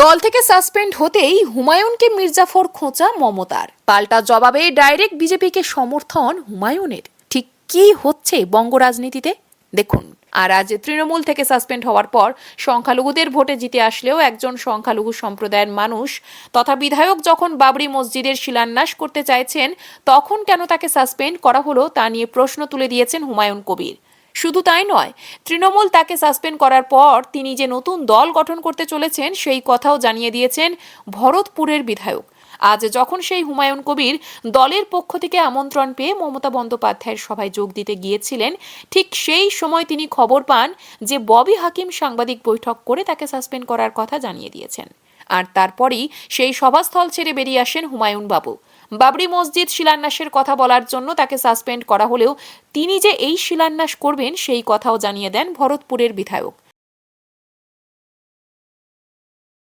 দল থেকে সাসপেন্ড হতেই হুমায়ুনকে মির্জাফর খোঁচা মমতার। পাল্টা জবাবে ডাইরেক্ট বিজেপিকে সমর্থন হুমায়ুনের। ঠিক কি হচ্ছে বঙ্গ রাজনীতিতে দেখুন। আর আজ তৃণমূল থেকে সাসপেন্ড হওয়ার পর সংখ্যালঘুদের ভোটে জিতে আসলেও একজন সংখ্যালঘু সম্প্রদায়ের মানুষ তথা বিধায়ক যখন বাবরি মসজিদের শিলান্যাস করতে চাইছেন, তখন কেন তাকে সাসপেন্ড করা হলো তা নিয়ে প্রশ্ন তুলে দিয়েছেন হুমায়ুন কবির। শুধু তাই নয়, তৃণমূল তাকে সাসপেন্ড করার পর তিনি যে নতুন দল গঠন করতে চলেছেন, সেই কথাও জানিয়ে দিয়েছেন ভরতপুরের বিধায়ক। আজ যখন সেই হুমায়ুন কবির দলের পক্ষ থেকে আমন্ত্রণ পেয়ে মমতা বন্দ্যোপাধ্যায়ের সভায় যোগ দিতে গিয়েছিলেন, ঠিক সেই সময় তিনি খবর পান যে ববি হাকিম সাংবাদিক বৈঠক করে তাকে সাসপেন্ড করার কথা জানিয়ে দিয়েছেন। আর তারপরই সেই সভাস্থল ছেড়ে বেরিয়ে আসেন হুমায়ুন বাবু। বাবরি মসজিদ শিলান্যাসের কথা বলার জন্য তাকে সাসপেন্ড করা হলেও তিনি যে এই শিলান্যাস করবেন সেই কথাও জানিয়ে দেন ভরতপুরের বিধায়ক।